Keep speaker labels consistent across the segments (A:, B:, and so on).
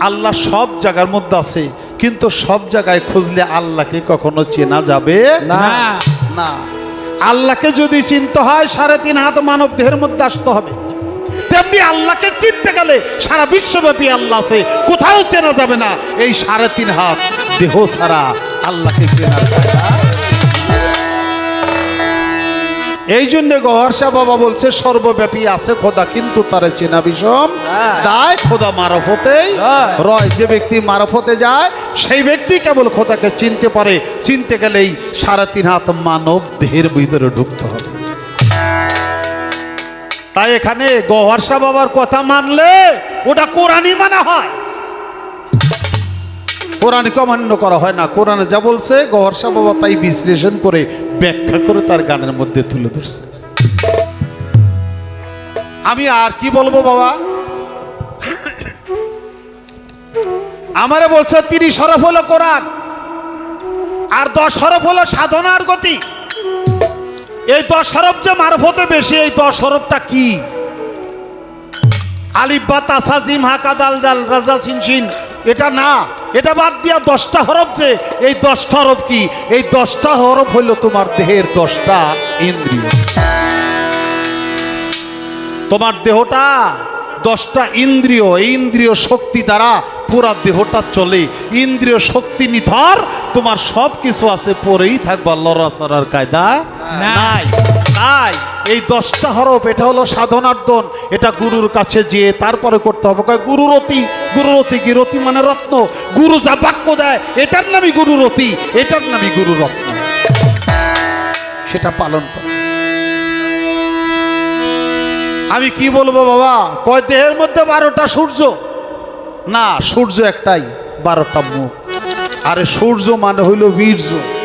A: আল্লাহ সব জায়গার মধ্যে আছে কিন্তু সব জায়গায় খুঁজলে আল্লাহকে কখনো চেনা যাবে
B: না।
A: না। আল্লাহকে যদি চিনতে হয় সাড়ে তিন হাত মানব দেহের মধ্যে আসতে হবে। তেমনি আল্লাহকে চিনতে গেলে সারা বিশ্বব্যাপী আল্লাহ আছে কোথাও চেনা যাবে না। এই সাড়ে তিন হাত দেহ ছাড়া আল্লাহকে চেনা যায় না। এই জন্য গহর্ষা বাবা বলছে সর্বব্যাপী আছে খোদা কিন্তু তারা চেনা বিষম। তাই খোদা মারফতেই
B: হয়।
A: রয়। যে ব্যক্তি মারফতে যায় সেই ব্যক্তি কেবল খোদাকে চিনতে পারে। চিনতে গেলেই সারা তিন হাত মানব দেহের ভিতরে ঢুকতে হবে। তাই এখানে গহর্ষা বাবার কথা মানলে ওটা কোরআনই মানা হয়। কোরআনকে অমান্য করা হয় না। কোরআনে যা বলছে গহর্ষা বাবা তাই বিশ্লেষণ করে, ব্যাখ্যা করে তার গানের মধ্যে তুলে ধরছে। আমি আর কি বলব বাবা? আমারে বলছে, তিরিশ হরফ হলো কোরআন, আর দশ হরফ হলো সাধনার গতি। এই দশ হরফ যে মারফতে বেশি, এই দশ হরফটা কি? আলিব্বা তাসাজিম হাকাদাল জাল, রাজা সিনসিন এটা না, এটা বাদ দিয়া দশটা হরফ যে, এই দশটা হরফ কি এই দশটা হরফ হইল তোমার দেহের দশটা ইন্দ্রিয় তোমার দেহটা দশটা ইন্দ্রিয়, এই ইন্দ্রিয় শক্তি দ্বারা পুরা দেহটা চলে ইন্দ্রিয় শক্তি নিথর, তোমার সব কিছু আছে, পরেই থাকবা লড়াচড়ার কায়দা। নাই। তাই এই দশটা হরফ এটা হলো সাধনার দন। এটা গুরুর কাছে যেয়ে তারপরে করতে হবে। কয় গুরুরতি গুরুরতি কি রতি মানে রত্ন। গুরু যা বাক্য দেয় এটার নামই গুরুরতি এটার নামই গুরু রত্ন সেটা পালন করো। আমি কি বলব বাবা? কয় দেহের মধ্যে বারোটা সূর্য। না সূর্য একটাই বারোটা মুখ। আরে সূর্য মানে হইল বীর্য।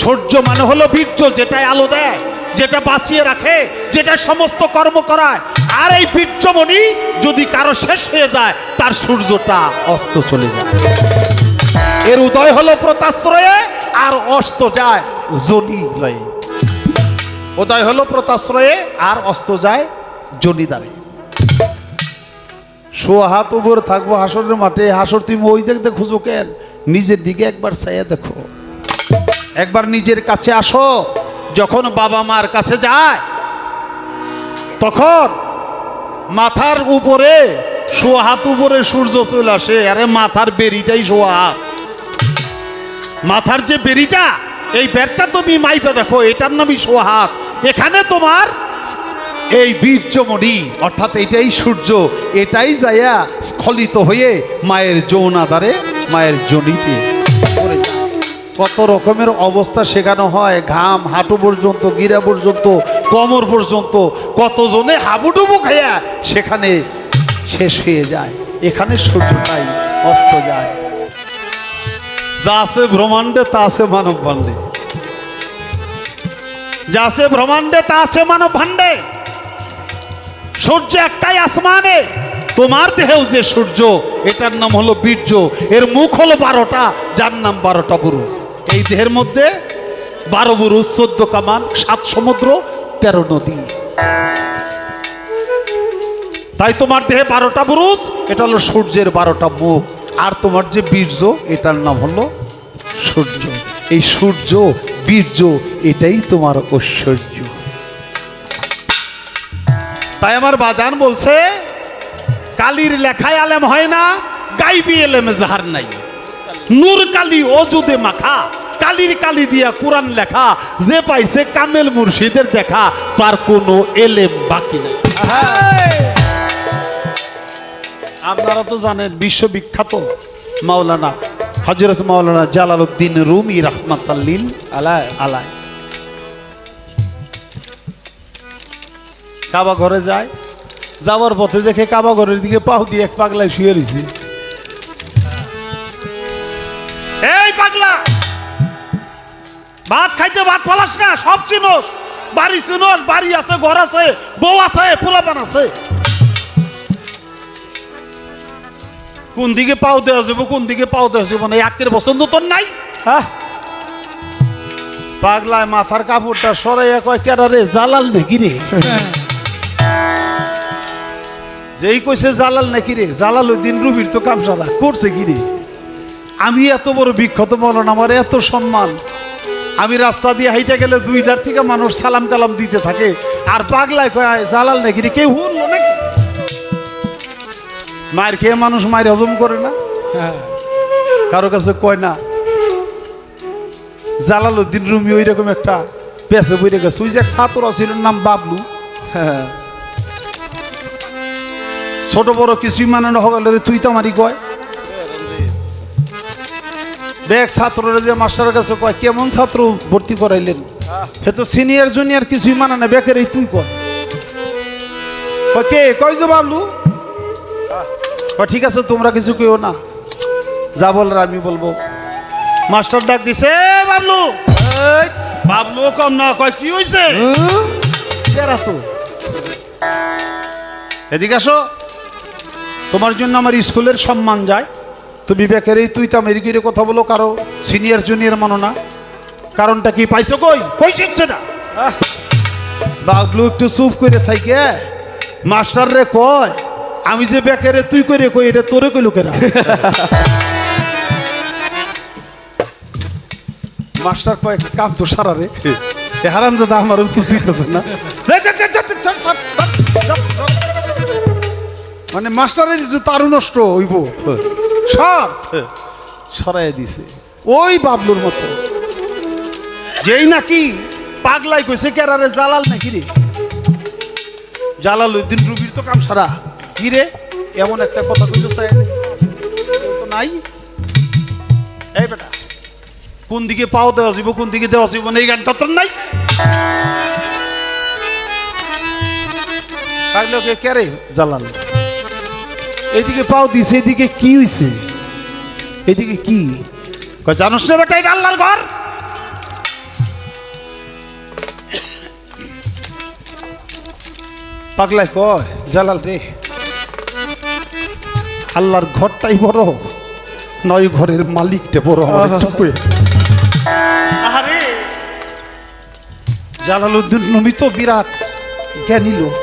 A: সূর্য মানে হলো বীর্য, যেটাই আলো দেয়, যেটা বাঁচিয়ে রাখে, যেটা সমস্ত কর্ম করায়। আর এই বীর্যমণি যদি কারও শেষ হয়ে যায়, তার সূর্যটা অস্ত চলে যায়। এর উদয় হলো প্রতাশ্রয়ে, আর অস্ত যায় জনি উদয় হলো প্রতাশ্রয়ে, আর অস্ত যায় জনিদারে। শোয়া হাত উপর থাকব হাসরের মাঠে। হাসর তুমি ওই দেখতে খুঁজো কেন? নিজের দিকে একবার চাইয়া দেখো। একবার নিজের কাছে আসো, যখন বাবা মার কাছে যায়, তখন মাথার উপরে শোয়া হাত উপরে সূর্য চলে আসে আরে মাথার বেরিটাই শোয়া হাত মাথার যে বেরিটা, এই বেরটা তুমি মাইপে দেখো, এটার নামই শোয়া হাত এখানে তোমার এই বীর্যমণি, অর্থাৎ এটাই সূর্য, এটাই যাইয়া স্খলিত হয়ে মায়ের যৌনাধারে, মায়ের জনিতে যায়। কত রকমের অবস্থা শেখানো হয়। ঘাম হাঁটু পর্যন্ত, গিরা পর্যন্ত, কমর পর্যন্ত, কতজনে হাবুডুবু খাইয়া সেখানে শেষ হয়ে যায়। এখানে সূর্যটাই অস্ত যায়। যা আছে ব্রহ্মাণ্ডে, তা আছে মানব ভাণ্ডে যা আছে ব্রহ্মাণ্ডে, তা আছে মানব ভাণ্ডে সূর্য একটাই আসমানে। তোমার দেহেও যে সূর্য, এটার নাম হলো বীর্য। এর মুখ হলো বারোটা, যার নাম বারোটা পুরুষ এই দেহের মধ্যে বারো বুরুষ চোদ্দ কামান, সাত সমুদ্র, তেরো নদী। তাই তোমার দেহে বারোটা বুরুষ এটা হলো সূর্যের বারোটা মুখ। আর তোমার যে বীর্য, এটার নাম হলো সূর্য। এই সূর্য, বীর্য, এটাই তোমার ঐশ্বর্য। তাই আমার বাজান বলছে কালির লেখায় আলেম হয় না, গাইবি এলেম জাহার নাই। নূর কালি অজুদে মাখা, কালির কালি দিয়া কোরআন লেখা, যে পাইছে কামেল মুর্শিদের দেখা, তার কোনো এলেম বাকি নাই। আপনারা তো জানেন, বিশ্ববিখ্যাত মাওলানা হজরত মাওলানা জালাল জালালউদ্দিন রুমি রহমাতাল্লিল
B: আলায়।
A: আলায়। কাবা ঘরে যায় যাওয়ার পথে দেখে কাবা ঘরের দিকে পাও দিয়ে এক পাগলায় শুয়ে রয়েছে এই পাগলা! ভাত খাইতে ভাত পালাস না সব চিনোস। বাড়ি চিনোস বাড়ি আছে ঘর আছে বউ আছে পোলাপান আছে। কোন দিকে পাও দেওয়া যাব কোন দিকে পাও দেওয়া যাব না একের পছন্দ তোর নাই? হ্যাঁ? পাগলায় মাথার কাপড়টা সরাইয়া কয় কেডা রে জালাল নাকি রে? যেই কইছে জালাল নাকি রে? জালাল উদ্দিন রুবির তো কাম সারা করছে কি রে? আমি এত বড় বিখ্যাত মরণ আমার এত সম্মান। আমি রাস্তা দিয়ে হাইটে গেলে দুই ধার থেকে মানুষ সালাম কালাম দিতে থাকে। আর পাগলায় কয় জালাল নাকি রে? কেউ নাকি? মায়ের খেয়ে মানুষ মায়ের হজম করে না? কারও কাছে কয় না জালাল উদ্দিন রুমি ওই রকম একটা পেছে বই রেখেছে ওই যে এক ছাত্র ছিল নাম বাবলু। হ্যাঁ। ছোট বড় কিছুই মানে হলে তুই তো আমারই কয়। দেখ ছাত্ররা যে মাস্টারের কাছে কয় কেমন ছাত্র ভর্তি করাইলেন? হে তো সিনিয়র জুনিয়র কিছুই মানে না বেকের এই তুই কয়। কে? কয় যে বাবলু? ঠিক আছে তোমরা কিছু কেউ না। যা বলার আমি বলব। মাস্টার ডাক দিছে বাবলু! বাবলু কম না কয় কি হয়েছে এদিকে আসো। তোমার জন্য আমার স্কুলের সম্মান যায় তুমি এই তুই তো আমেরিকার কথা বলো কারও সিনিয়র জুনিয়র মানো না কারণটা কি পাইছো কই কই শিখছো না বাবলু একটু চুপ করে থাকে মাস্টার রে কয় আমি যে বেকারে তুই করে কই এটা তোরে কই লোকেরা মাস্টার কয় কাম তো সারা রে হারাম দাদা আমার উত্তর দিতেছে না মানে মাস্টারের যে তারু নষ্ট হইব। সব। সরাই দিছে। ওই বাবলুর মতো। যেই নাকি পাগলাই কইছে কেরারে জালাল নাকি রে? জালাল উদ্দিন রুবির তো কাম সারা। কি রে? এমন একটা কথা কইতে চাই তো নাই। এই বেটা কোন দিকে পাও দেওয়া যাব কোন দিকে দেওয়া যাব এই গানটা তোর নাই। ওকে কে রে? জালাল। এইদিকে পাও দিছে এদিকে কি হইছে? এদিকে কি? জানোস না বেটা এটা আল্লাহর ঘর? পাগলায় কয় জালাল রে। আল্লাহর ঘরটাই বড় নয় ঘরের মালিকটা বড় আমার একটু কয়ে। আহারে। জালালউদ্দিন নমিত বিরাট জ্ঞানী লোক।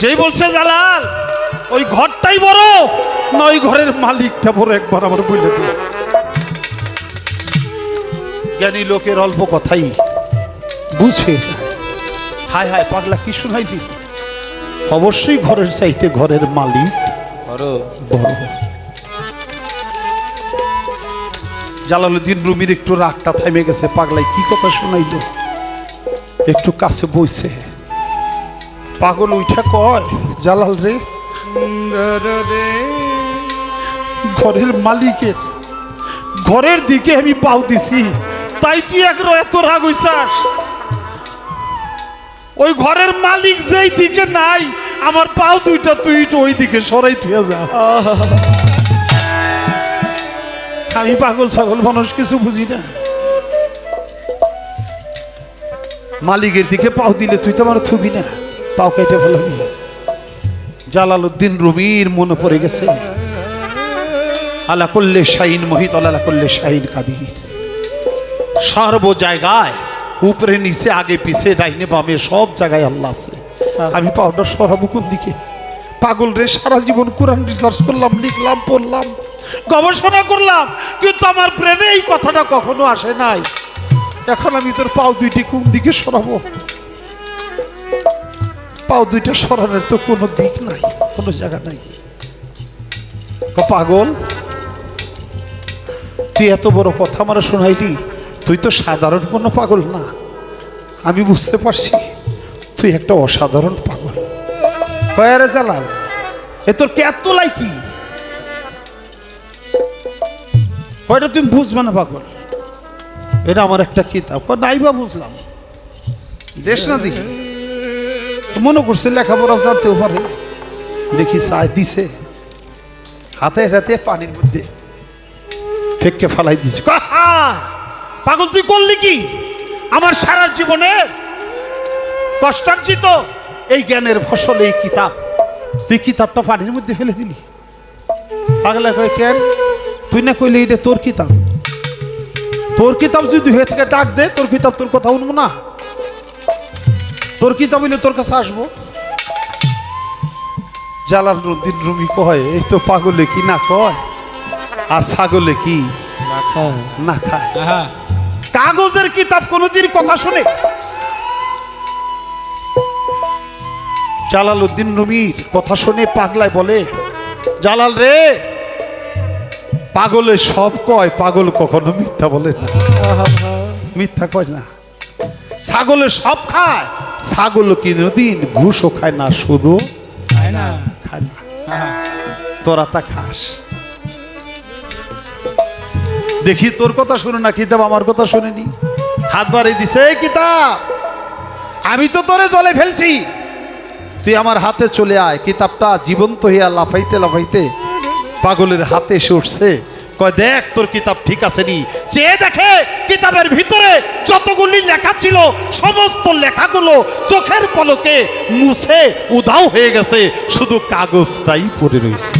A: যেই বলছে জালাল ওই ঘরটাই বড়। নয় ঘরের মালিকটা বড় একবার আমার বলে দিল জ্ঞানী লোকের অল্প কথাই বুঝে যায়। হায় হায় পাগলা কি শুনাইলি? অবশ্যই ঘরের চাইতে ঘরের মালিক বড়। জালালুদ্দিন রুমির একটু রাগটা থেমে গেছে। পাগলাই কি কথা শুনাইল? একটু কাছে বইছে। পাগল উঠা কয় জালাল রে ঘরের মালিকের ঘরের দিকে আমি পাও দিছি। তাই তুই এক এত রাগ হইছাস? ওই ঘরের মালিক যেই দিকে নাই, আমার পাও দুইটা তুই ওই দিকে সরাই থুয়ে যা। আমি পাগল ছাগল মানুষ, কিছু বুঝি না। মালিকের দিকে পাও দিলে তুই তো আমার থুবি না। পাও কেটে ফেলাবি। জালালউদ্দিন রুমির মনে পড়ে গেছে। আলা করলে শাহিন মোহিত আলা করলে শাহিন কাদির। সর্ব জায়গায় উপরে নিচে, আগে পিছে, ডাইনে বামে, সব জায়গায় আল্লাহ আছে। আমি পাউডার সরাবো কোন দিকে? পাগল রে, সারা জীবন কোরআন রিসার্চ করলাম, লিখলাম, পড়লাম, গবেষণা করলাম, কিন্তু আমার ব্রেনে এই কথাটা কখনো আসে নাই। এখন আমি তোর পাও দুইটি কোন দিকে সরাবো? পাও দুইটা সরানোর তো কোনো দিক নাই, কোনো জায়গা নাই। পাগল, তুই এত বড় কথা আমার শোনাইলি, তুই তো সাধারণ কোনো পাগল না। আমি বুঝতে পারছি, তুই একটা অসাধারণ পাগল। কয়ারে জালাল, এ তোর কে কেত লাইকি? ওইটা তুমি বুঝবে না পাগল। এটা আমার একটা কিতাব। নাই বা বুঝলাম। দেশ না দেখি মনে করছে লেখাপড়া জানতেও পারে। দেখি চায় দিছে। হাতে হাতে পানির মধ্যে ফেককে ফালাই দিছে। পাগল, তুই করলি কি? আমার সারা জীবনে কষ্টার্জিত এই জ্ঞানের ফসল, এই কিতাব। তুই কিতাবটা পানির মধ্যে ফেলে দিলি। পাগলা কয়, কেন? তুই না কইলে এটা তোর কিতাব? তোর কিতাব যদি হয়ে থেকে ডাক দে, তোর কিতাব তোর কথা শুনব না। তোর কিতাব হইলে তোর কাছে আসব? জালালউদ্দিন রুমি কয় এই তো পাগলে কি না কয়? আর ছাগলে কি না খায়। কাগজের কিতাব কোনোদিন কথা শুনে। জালাল উদ্দিন রুমির কথা শুনে পাগলায় বলে জালাল রে পাগলে সব কয় পাগল কখনো মিথ্যা বলে না। মিথ্যা কয় না। ছাগলে সব খায় ছাগল কোনোদিন ঘুষও খায় না শুধু খায় না। তোরা তা খাস। দেখি তোর কথা শুনে না কিতাব আমার কথা শুনেনি। হাত বাড়ি দিছে কিতাব আমি তো তোরে জলে ফেলছি। তুই আমার হাতে চলে আয় কিতাবটা জীবন্ত হইয়া লাফাইতে লাফাইতে পাগলের হাতে এসে উঠছে। কয় দেখ তোর কিতাব ঠিক আছে নি চেয়ে দেখে কিতাবের ভিতরে যতগুলি লেখা ছিল সমস্ত লেখাগুলো চোখের পলকে মুছে উধাও হয়ে গেছে শুধু কাগজটাই পড়ে রয়েছে।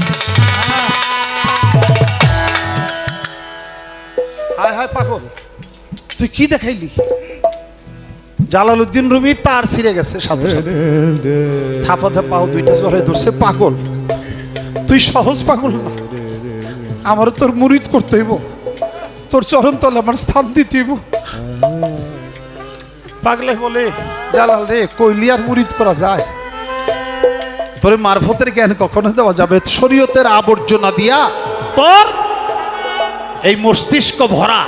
A: হায় হায় পাগল। তুই কি দেখাইলি? জালালউদ্দিন রুমির তার ছিঁড়ে গেছে সাথে সাথে থাপা থাপাও দুইটা জ্বরে ধরছে পাগল। তুই সহজ পাগল না। আমার তোর মুরিদ করতে হইব। তোর চরণ তলে আমার স্থান দিতে হইব। পাগলে বলে জালাল রে কইলি আর মুরিদ করা যায়? তোরে মারফতের জ্ঞান কখনো দেওয়া যাবে? শরীয়তের আবর্জনা দিয়া তোর এই মস্তিষ্ক ভরা।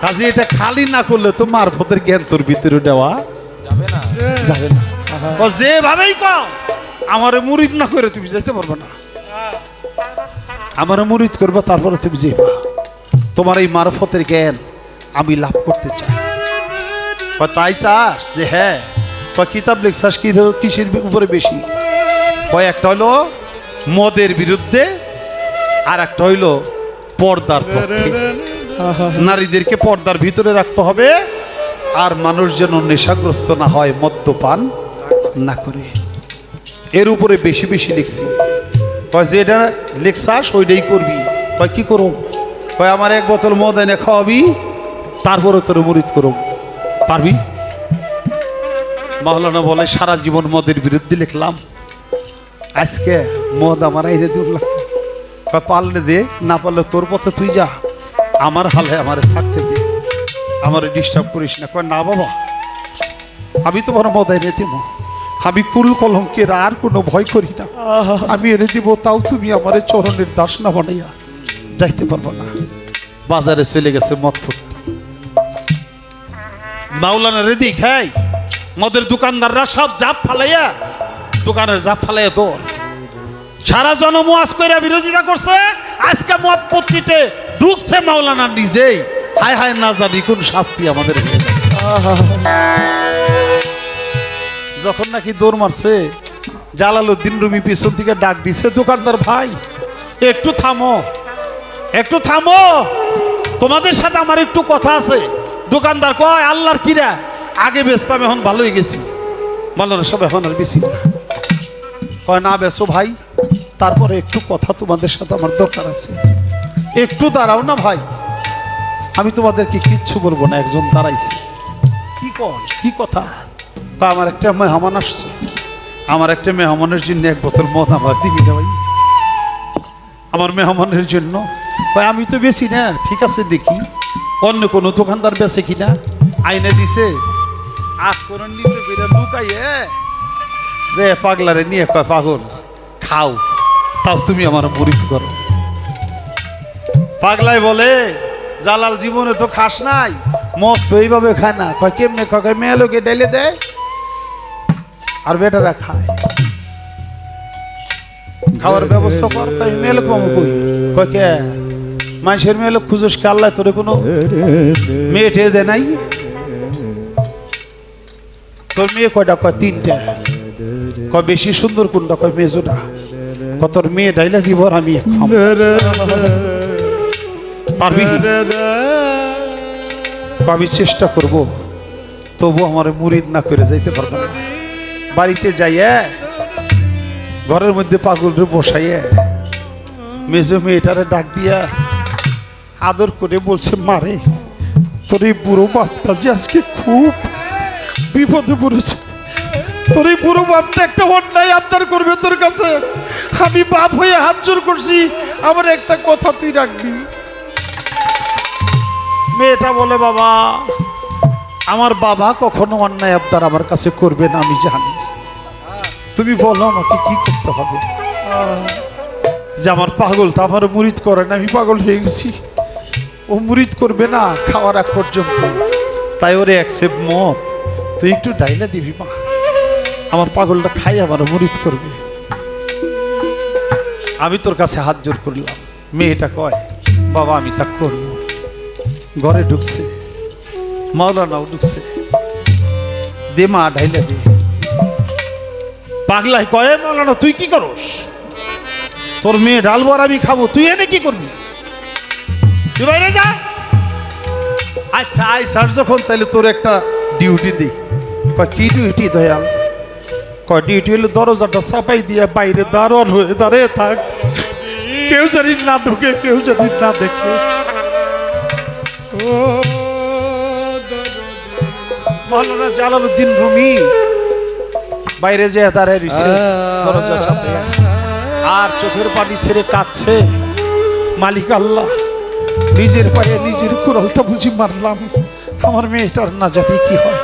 A: কাজে এটা খালি না করলে তো মারফতের জ্ঞান তোর ভিতরে দেওয়া
B: যাবে না।
A: যাবে না। ও যেভাবেই কও আমার মুরিদ না করে তুমি যেতে পারবে না। আমার মুরিদ করবে, তারপরে তুমি যে তোমার এই মারফতের জ্ঞান আমি লাভ করতে চাই। তাই চাস যে হ্যাঁ। কিতাব লিখছাস কিসের উপরে বেশি? কয়, একটা হলো মদের বিরুদ্ধে, আর একটা হইল পর্দার পক্ষে। নারীদেরকে পর্দার ভিতরে রাখতে হবে, আর মানুষ যেন নেশাগ্রস্ত না হয়, মদ্যপান না করে। এর উপরে বেশি বেশি লিখছি। কয় যে এটা লেখছাস, ওইটাই করবি। কয়, কি করুম? কয়, আমার এক বোতল মদ এনে খাওয়াবি, তারপরে তোর মুরিদ করুম। পারবি? মাওলানা বলে, সারা জীবন মদের বিরুদ্ধে লিখলাম। আজকে মদ আমার দূর লাগবে। কয়, পারলে দে, না পারলে তোর পথে তুই যা। আমার হালে আমারে থাকতে দে। আমার ডিস্টার্ব করিস না। কয়, না বাবা, আমি তোমার মদ এনে দিব আমি কুল কলঙ্কের আর কোনো ভয় করি না। আমি এনে দিব তাও তুমি আমার চরণের দাস না বানাইয়া যাইতে পারব না। বাজারে চলে গেছে মদ ফুটতে মাওলানা রেদি খাই মদের দোকানদাররা সব জাপ ফালাইয়া দোকানের জাপ ফালাইয়া তোর সারা জনম ওয়াজ কইরা বিরোধিতা করছে আজকে মদ পত্রিতে ঢুকছে মাওলানা নিজেই। হায় হায় না জানি কোন শাস্তি আমাদের হয়ে। যখন নাকি দৌড় মারছে, জালালউদ্দিন রুমি পিছন থেকে ডাক দিছে, দোকানদার ভাই, একটু থামো একটু থামো। তোমাদের সাথে আমার একটু কথা আছে। দোকানদার কয়, আল্লাহর কিরা আগে বেচতাম এখন ভালোই গেছি। মালার সব এখন আর বেশি না। কয়, না বেসো ভাই, তারপরে একটু কথা তোমাদের সাথে আমার দরকার আছে। একটু দাঁড়াও না ভাই, আমি তোমাদেরকে কিচ্ছু বলব না, একজন দাঁড়াইছে। কি কর, কি কথা? আমার একটা মেহমান আসছে। আমার একটা মেহমানের জন্য এক বোতল মদ আমার দিবি না ভাই। আমার মেহমানের জন্য। কয়, আমি তো বেশি না ঠিক আছে দেখি। অন্য কোনো দোকানদার বেছে কিনা? আইনে দিছে। আজ করে নিচে বেরে লুকাইয়ে। যে পাগলারে নিয়ে কয় পাগল খাও। তাও তুমি আমার মুরিদ করো। পাগলাই বলে জালাল জীবনে তো খাস নাই। মদ তো এইভাবে খায় না। কয়, কেমনে কয়, মেয়ে লোকে ডেলে দেয় আর বেটারা খায়। খাওয়ার ব্যবস্থা কর, তাই মেয়ে লোক মামু কই কয়, কে? মানুষের মেয়ে লোক খুঁজোস কাল্লায় তোরে কোনো মেয়ে টেয়ে দেয় নাই? তোর মেয়ে কয়টা কয়, তিনটা। কয়, বেশি সুন্দর কোনটা কয় মেজোটা কত মেয়ে ডাইলা দিব আর আমি। পারবি? কয় আমি চেষ্টা করব। তবু আমার মুরিদ না করে যাইতে পারব না। বাড়িতে যাইয়া ঘরের মধ্যে পাগলরে বসাইয়া মেজো মেয়েটারে ডাক দিয়া আদর করে বলছে মারে তোর এই বুড়ো বাচ্চা যে আজকে খুব বিপদে পড়েছে। তোর এই বুড়ো বাপটা একটা অন্যায় আবদার করবে তোর কাছে। আমি বাপ হয়ে হাত জোর করছি, আমার একটা কথা তুই রাখবি। মেয়েটা বলে, বাবা, আমার বাবা কখনো অন্যায় আবদার আমার কাছে করবে না, আমি জানি। তুমি বলো আমাকে কি করতে হবে? যে আমার পাগলটা আমার মুরিদ করে না, আমি পাগল হয়ে গেছি। ও মুরিদ করবে না, খাওয়ার এক পর্যন্ত। তাই ওরে অ্যাকসেপ্ট মত তুই একটু ডাইলা দিবি, মা। আমার পাগলটা খাই, আমার মুরিদ করবে। আমি তোর কাছে হাত জোর করলাম। মেয়েটা কয়, বাবা, আমি তা করব। ঘরে ঢুকছে। মাওলানাও ঢুকছে। দে মা, ঢাইলা দে। পাগলাই কয়ে, মাওলানা, তুই কি করস? তোর মেয়ে ডালবর আমি খাব, তুই এনে কি করবি? তুই বাইরে যা। আচ্ছা আই স্যার, যখন তাহলে তোর একটা ডিউটি দিই। কয়, কি ডিউটি দয়াল? কয় ডিউটি হলো দরজাটা চাপাই দিয়ে বাইরে দাঁড়ান হয়ে দাঁড়িয়ে থাক। কেউ জানি না ঢুকে, কেউ জানি না দেখে। মৌলানা জালালউদ্দিন রুমি বাইরে যে দাঁড়ায় আর চোখের পানি ছেড়ে কাঁদছে। মালিক আল্লাহ নিজের পায়ে নিজের কুড়ালটা বুঝি মারলাম। আমার মেয়েটার না জাতি কি হয়।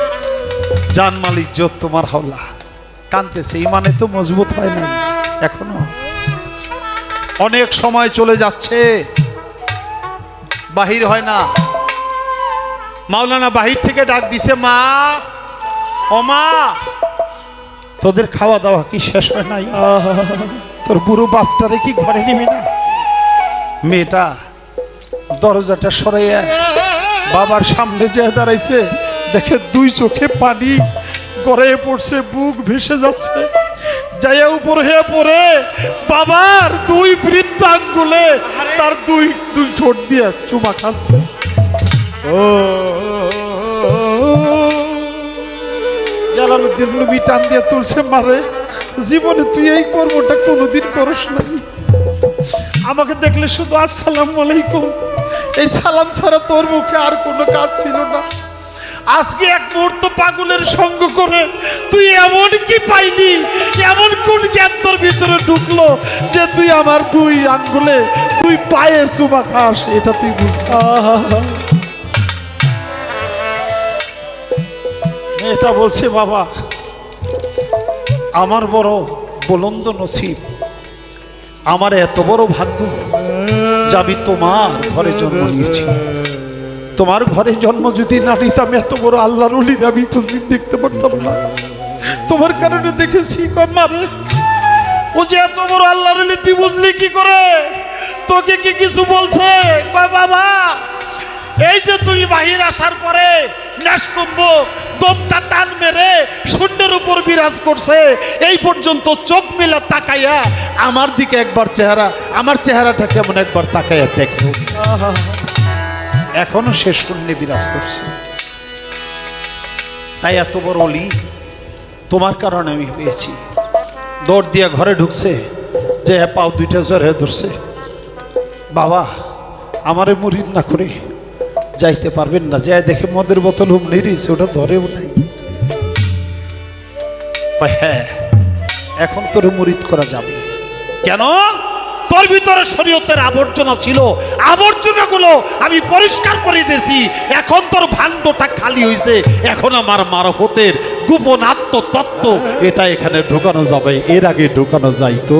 A: জান মালিক যত তোমার হাওলা। কানতেছে ইমানে তো মজবুত হয় না এখনও। অনেক সময় চলে যাচ্ছে। বাহির হয় না। মাওলানা বাহির থেকে ডাক দিছে, মা, ও মা। তোদের খাওয়া দাওয়া কি শেষ হয় নাই? তোর বুড়ো বাপটারে কি ঘরে নিবি না? মেয়েটা দরজাটা সরাইয়া বাবার সামনে যে দাঁড়াইছে, দেখে দুই চোখে পানি গড়াইয়ে পড়ছে, বুক ভেসে যাচ্ছে। যাইয়া উপর হয়ে পড়ে বাবার দুই বৃদ্ধ আঙ্গুলে তার দুই দুই ঠোঁট দিয়ে চুমা খাচ্ছে। জালালুদ্দিন নবী টান দিয়ে তুলছে মারে জীবনে তুই এই কর্মটা কোনোদিন করস নাই। আমাকে দেখলে শুধু আসসালাম আলাইকুম, এই সালাম ছাড়া তোর মুখে আর কোনো কাজ ছিল না। আজকে এক মুহূর্ত পাগলের সঙ্গ করে তুই এমন কি পাইলি, এমন কোন জ্ঞান তোর ভিতরে ঢুকলো যে তুই আমার দুই আঙ্গুলে তুই পায়ে চুমা খাস এটা তুই বুঝ এটা বলছে বাবা, আমার বড় বলন্দ নসিব, আমার এত বড় ভাগ্য যে আমি তোমার ঘরে জন্ম নিয়েছি। তোমার ঘরে জন্ম যদি না নিতাম, এত বড় আল্লাহর আমি কোনদিন দেখতে পারতাম না। তোমার কারণে দেখেছি মারে, ও যে এত বড় আল্লাহর তুই বুঝলি কি করে? তোকে কি কিছু বলছে? বাবা, এই যে তুমি বাহির আসার পরে নাশকুম্ভ দমটা টান মেরে শূন্যের উপর বিরাজ করছে। এই পর্যন্ত চোখ মেলা তাকাইয়া আমার দিকে একবার চেহারা, আমার চেহারাটা কেমন একবার তাকাইয়া দেখো। এখনও সে শূন্যে বিরাজ করছে। তাই এত বড় অলি, তোমার কারণে আমি পেয়েছি। দৌড় দিয়ে ঘরে ঢুকছে, যে হ্যাঁ পাও দুইটা জ্বর ধরছে। বাবা, আমারে মুরিদ না করে যাইতে পারবেন না। যাই দেখে মদের বোতল হুম নিরিছে ওটা ধরেও নাই। হ্যাঁ এখন তোরে মুরিদ করা যাবে। কেন? তোর ভিতরে শরীয়তের আবর্জনা ছিল। আবর্জনাগুলো আমি পরিষ্কার করে দিয়েছি। এখন তোর ভাণ্ডটা খালি হয়েছে এখন আমার মারফতের গোপন আত্মতত্ত্ব, এটা এখানে ঢোকানো যাবে। এর আগে ঢোকানো যাইতো।